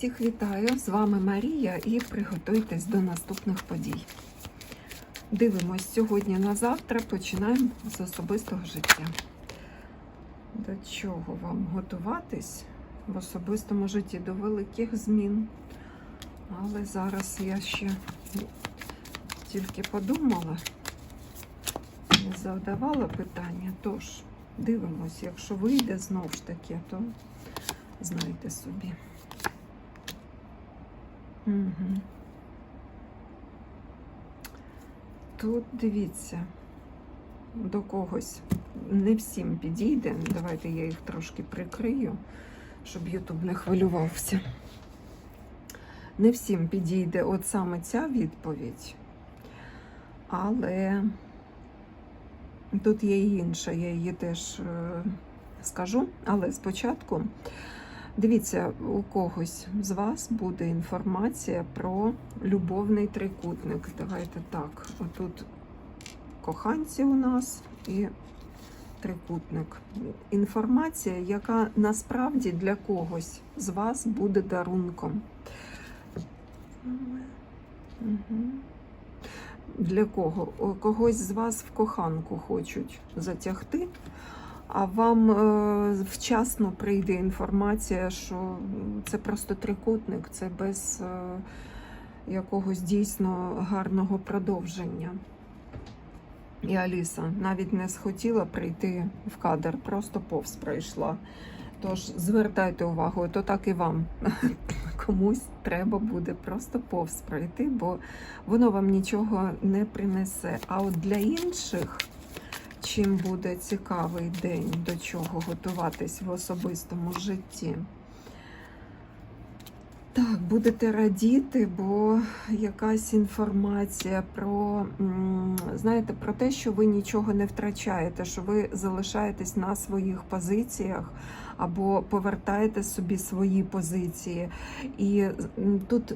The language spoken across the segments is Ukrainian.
Всіх вітаю! З вами Марія і приготуйтесь до наступних подій. Дивимось сьогодні на завтра, починаємо з особистого життя. До чого вам готуватись в особистому житті? До великих змін. Але зараз я ще тільки подумала, не задавала питання. Тож, дивимось, якщо вийде знову ж таки, то знайте собі. Угу. Тут дивіться, до когось не всім підійде. Давайте я їх трошки прикрию, щоб Ютуб не хвилювався. Не всім підійде от саме ця відповідь, але тут є і інша, я її теж е, скажу, але спочатку. Дивіться, у когось з вас буде інформація про любовний трикутник. Давайте так. Отут коханці у нас і трикутник. Інформація, яка насправді для когось з вас буде дарунком. Для кого? Когось з вас в коханку хочуть затягти а вам е, вчасно прийде інформація, що це просто трикутник, це без е, якогось дійсно гарного продовження. І Аліса навіть не схотіла прийти в кадр, просто повз пройшла. Тож звертайте увагу, то так і вам комусь треба буде просто повз пройти, бо воно вам нічого не принесе. А от для інших чим буде цікавий день, до чого готуватись в особистому житті. Так, будете радіти, бо якась інформація про, знаєте, про те, що ви нічого не втрачаєте, що ви залишаєтесь на своїх позиціях або повертаєте собі свої позиції. І тут.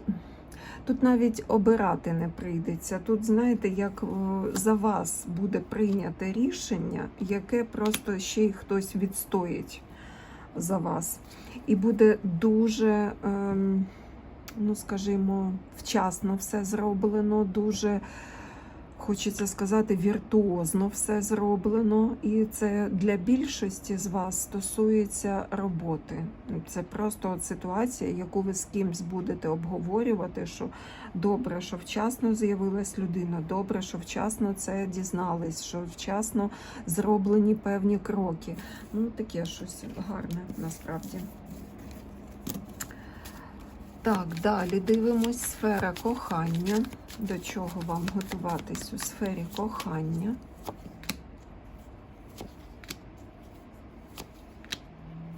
Тут навіть обирати не прийдеться. Тут, знаєте, як за вас буде прийняте рішення, яке просто ще й хтось відстоїть за вас. І буде дуже, ем, ну скажімо, вчасно все зроблено, дуже хочеться сказати, віртуозно все зроблено, і це для більшості з вас стосується роботи. Це просто от ситуація, яку ви з кимсь будете обговорювати. Що добре, що вчасно з'явилась людина, добре, що вчасно це дізнались, що вчасно зроблені певні кроки. Ну, таке щось гарне насправді. Так, далі дивимось сфера кохання. До чого вам готуватись у сфері кохання?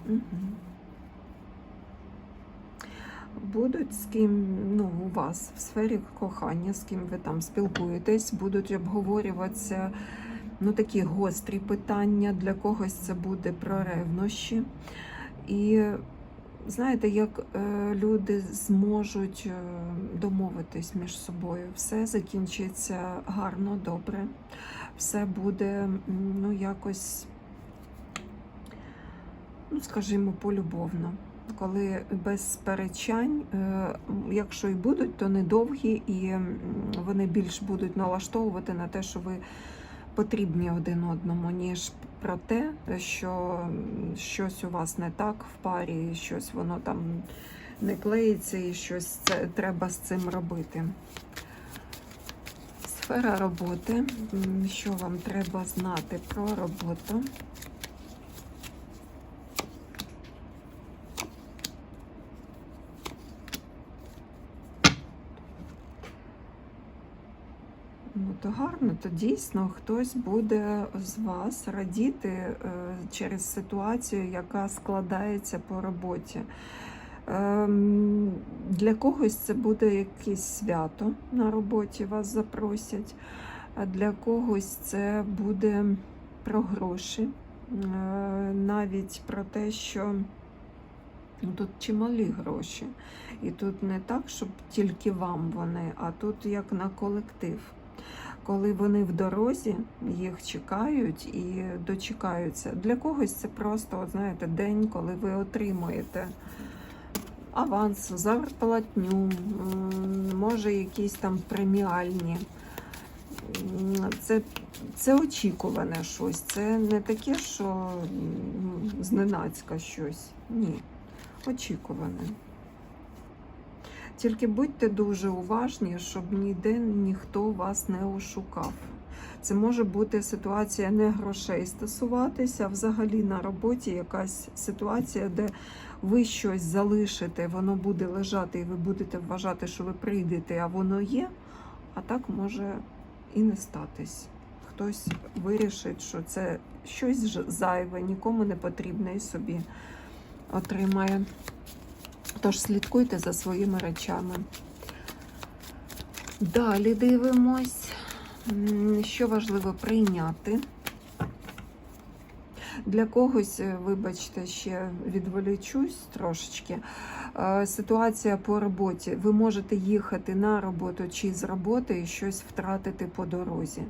Угу. Будуть з ким, ну, у вас в сфері кохання, з ким ви там спілкуєтесь, будуть обговорюватися ну, такі гострі питання. Для когось це буде про ревнощі. І знаєте, як е, люди зможуть е, домовитись між собою, все закінчиться гарно, добре, все буде ну, якось, ну, скажімо, полюбовно. Коли без сперечань, е, якщо і будуть, то недовгі, і вони більш будуть налаштовувати на те, що ви потрібні один одному, ніж про те, що щось у вас не так в парі, щось воно там не клеїться і щось це треба з цим робити. Сфера роботи. Що вам треба знати про роботу? Ну, то дійсно хтось буде з вас радіти е, через ситуацію, яка складається по роботі. Ем, для когось це буде якесь свято на роботі, вас запросять, а для когось це буде про гроші, е, навіть про те, що тут чималі гроші. І тут не так, щоб тільки вам вони, а тут як на колектив коли вони в дорозі, їх чекають і дочекаються. Для когось це просто, от знаєте, день, коли ви отримуєте. аванс, зарплатню, може якісь там преміальні. Це, це очікуване щось. Це не таке, що зненацька щось. Ні, очікуване. Тільки будьте дуже уважні, щоб ніде ніхто вас не ошукав. Це може бути ситуація не грошей стосуватися, а взагалі на роботі якась ситуація, де ви щось залишите, воно буде лежати, і ви будете вважати, що ви прийдете, а воно є. А так може і не статись. Хтось вирішить, що це щось зайве, нікому не потрібне і собі отримає. Тож слідкуйте за своїми речами. Далі дивимось, що важливо прийняти. Для когось, е, вибачте, ще відволічусь трошечки. Е, Ситуація по роботі. Ви можете їхати на роботу чи з роботи і щось втратити по дорозі.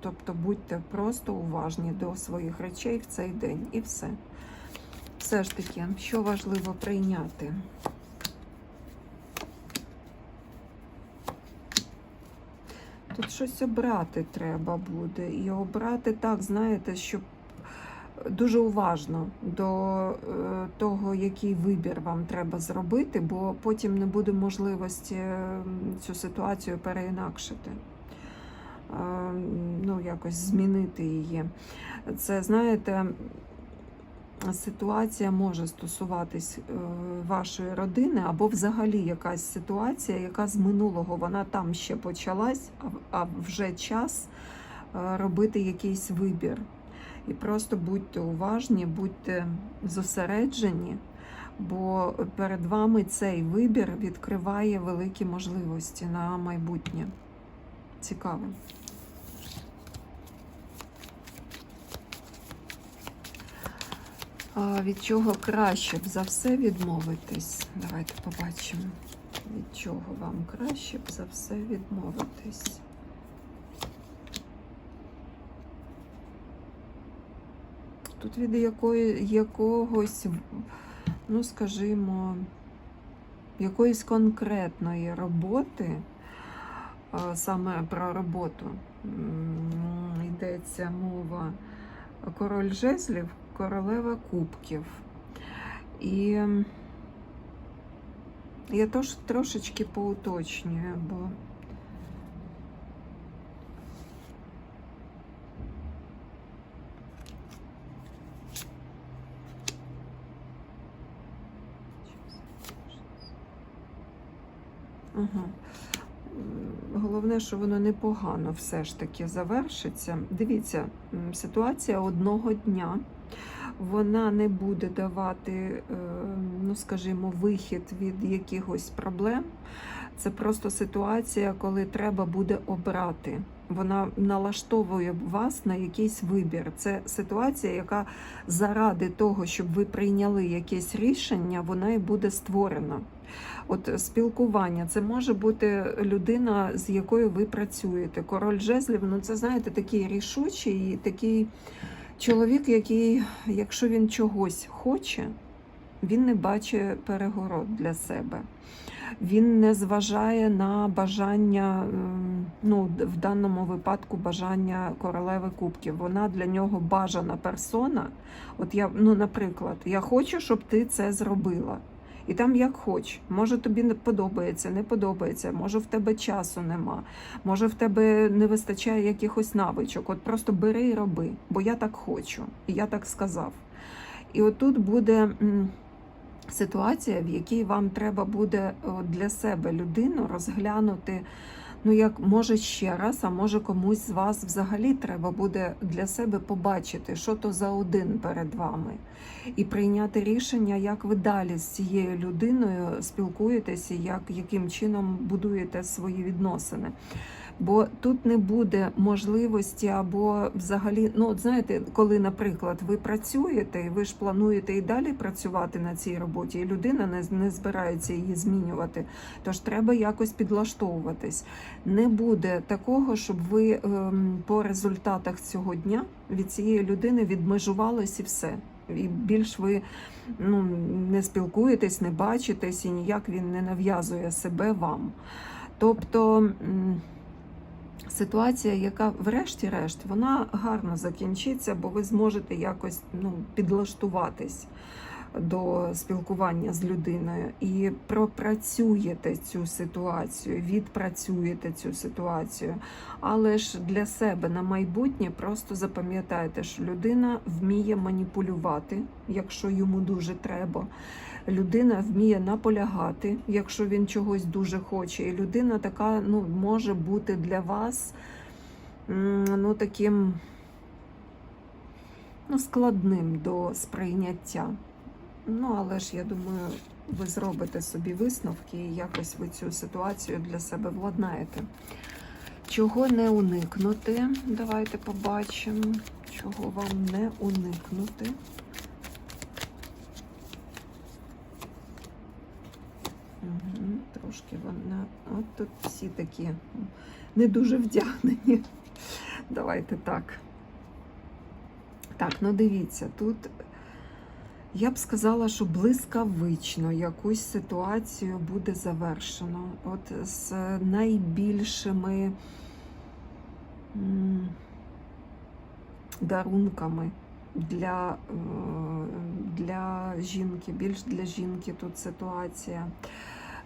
Тобто будьте просто уважні до своїх речей в цей день і все. Все ж таки, що важливо прийняти. Тут щось обрати треба буде. І обрати так, знаєте, щоб дуже уважно до е, того, який вибір вам треба зробити, бо потім не буде можливості е, цю ситуацію переінакшити. Е, Ну, якось змінити її. Це, знаєте, ситуація може стосуватись е, вашої родини, або взагалі якась ситуація, яка з минулого вона там ще почалась, а вже час е, робити якийсь вибір. І просто будьте уважні, будьте зосереджені, бо перед вами цей вибір відкриває великі можливості на майбутнє. Цікаво. Від чого краще б за все відмовитись? Давайте побачимо. Від чого вам краще б за все відмовитись? Тут від якої, якогось, ну скажімо, якоїсь конкретної роботи, саме про роботу йдеться мова король жезлів, королева кубків. І я тож трошечки поуточнюю, бо Ага. Головне, що воно непогано все ж таки завершиться. Дивіться, ситуація одного дня. Вона не буде давати, е, ну скажімо, вихід від якихось проблем. Це просто ситуація, коли треба буде обрати. Вона налаштовує вас на якийсь вибір. Це ситуація, яка заради того, щоб ви прийняли якесь рішення, вона і буде створена. От спілкування, це може бути людина, з якою ви працюєте. Король жезлів, ну це знаєте, такий рішучий, і такий чоловік, який, якщо він чогось хоче, він не бачить перегород для себе. Він не зважає на бажання, ем, ну, в даному випадку бажання королеви кубків. Вона для нього бажана персона. От я, ну, наприклад, я хочу, щоб ти це зробила. І там як хоч. Може тобі не подобається, не подобається, може в тебе часу нема, може в тебе не вистачає якихось навичок. От просто бери і роби, бо я так хочу, і я так сказав. І отут буде ситуація, в якій вам треба буде для себе людину розглянути. Ну, як може ще раз, а може комусь з вас взагалі треба буде для себе побачити, що то за один перед вами, і прийняти рішення, як ви далі з цією людиною спілкуєтеся, як, яким чином будуєте свої відносини. Бо тут не буде можливості або взагалі, ну от знаєте, коли, наприклад, ви працюєте, і ви ж плануєте і далі працювати на цій роботі, і людина не, не збирається її змінювати. Тож треба якось підлаштовуватись. Не буде такого, щоб ви ем, по результатах цього дня від цієї людини відмежувались і все. І більш ви ну, не спілкуєтесь, не бачитесь, і ніяк він не нав'язує себе вам. Тобто ситуація, яка, врешті-решт, вона гарно закінчиться, бо ви зможете якось ну, підлаштуватись до спілкування з людиною і пропрацюєте цю ситуацію, відпрацюєте цю ситуацію. Але ж для себе на майбутнє просто запам'ятайте, що людина вміє маніпулювати, якщо йому дуже треба. Людина вміє наполягати, якщо він чогось дуже хоче. І людина така ну, може бути для вас ну, таким ну, складним до сприйняття. Ну, але ж я думаю, ви зробите собі висновки і якось ви цю ситуацію для себе владнаєте. Чого не уникнути? Давайте побачимо, чого вам не уникнути. Угу, трошки вона. От тут всі такі не дуже вдягнені. Давайте так. Так, ну дивіться, тут я б сказала, що блискавично якусь ситуацію буде завершено. От з найбільшими дарунками для, е, для жінки, більш для жінки тут ситуація.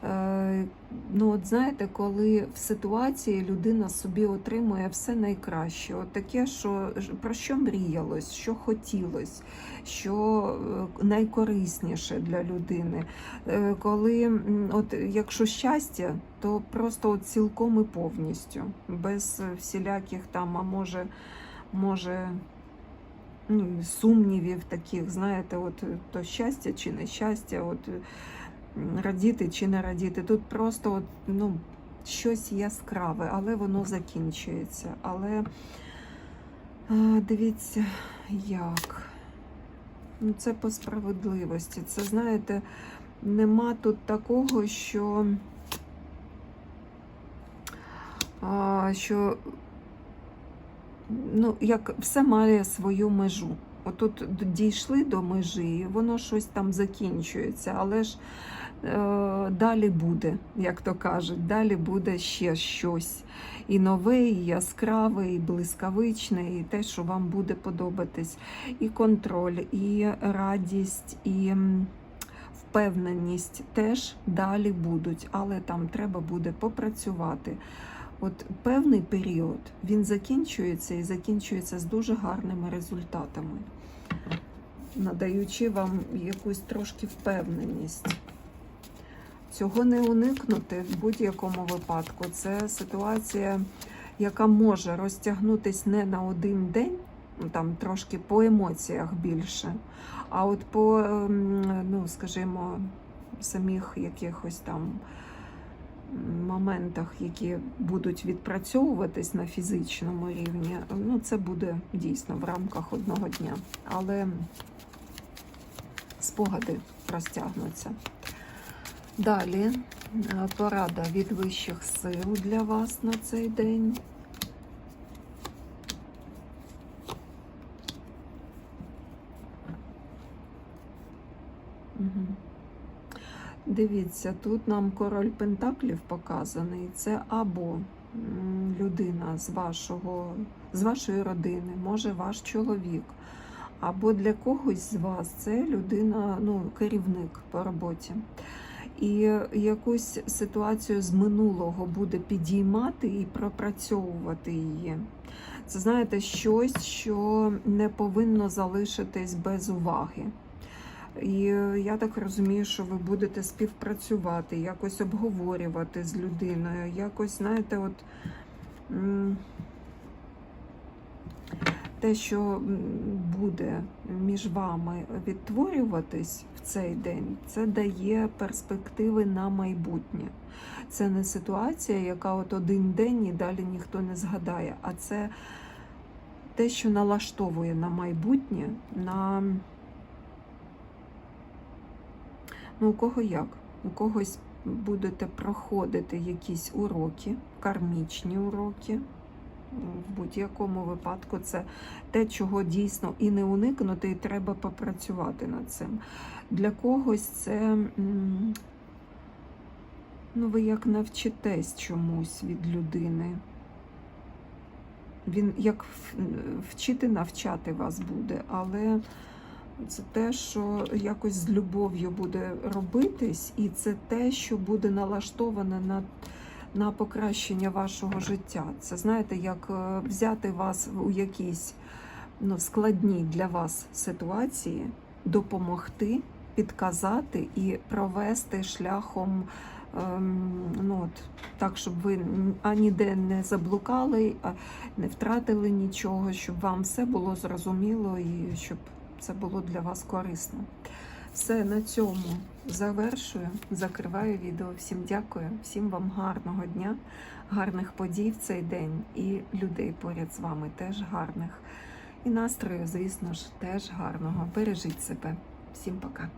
Е, Ну, от знаєте, коли в ситуації людина собі отримує все найкраще, от таке, що про що мріялось, що хотілось, що е, найкорисніше для людини. Е, Коли, от якщо щастя, то просто от цілком і повністю, без всіляких там, а може, може. ну, Сумнівів таких, знаєте, от то щастя чи нещастя, от радіти чи не радіти. Тут просто от, ну, щось яскраве, але воно закінчується. Але а, дивіться, як. Ну, це по справедливості. Це, знаєте, нема тут такого, що, а, що ну, як все має свою межу. Отут дійшли до межі, воно щось там закінчується, але ж е, далі буде, як то кажуть, далі буде ще щось. І нове, і яскраве, і блискавичне, і те, що вам буде подобатись. І контроль, і радість, і впевненість теж далі будуть, але там треба буде попрацювати. От певний період він закінчується і закінчується з дуже гарними результатами, надаючи вам якусь трошки впевненість. Цього не уникнути в будь-якому випадку. Це ситуація, яка може розтягнутись не на один день, там трошки по емоціях більше, а от по, ем, ну, скажімо, самих якихось там моментах, які будуть відпрацьовуватись на фізичному рівні, ну це буде дійсно в рамках одного дня. Але спогади розтягнуться. Далі е, порада від вищих сил для вас на цей день. Угу. Дивіться, тут нам король Пентаклів показаний. Це або людина з вашого, з вашої родини, може ваш чоловік, або для когось з вас це людина, ну, керівник по роботі. І якусь ситуацію з минулого буде підіймати і пропрацьовувати її. Це знаєте, щось, що не повинно залишитись без уваги. І я так розумію, що ви будете співпрацювати, якось обговорювати з людиною, якось, знаєте, от те, що буде між вами відтворюватись в цей день, це дає перспективи на майбутнє. Це не ситуація, яка от один день і далі ніхто не згадає, а це те, що налаштовує на майбутнє, на Ну, у кого як? У когось будете проходити якісь уроки, кармічні уроки. В будь-якому випадку це те, чого дійсно і не уникнути, і треба попрацювати над цим. Для когось це ну, ви як навчитесь чомусь від людини. Він як вчити навчати вас буде, але це те, що якось з любов'ю буде робитись, і це те, що буде налаштоване на, на покращення вашого життя. Це знаєте, як е, взяти вас у якісь ну, складні для вас ситуації, допомогти, підказати і провести шляхом. ем, Ну, от, так, щоб ви аніде не заблукали, не втратили нічого, щоб вам все було зрозуміло і щоб це було для вас корисно. Все на цьому завершую, закриваю відео. Всім дякую, всім вам гарного дня, гарних подій в цей день і людей поряд з вами теж гарних. І настрою, звісно ж, теж гарного. Бережіть себе. Всім пока.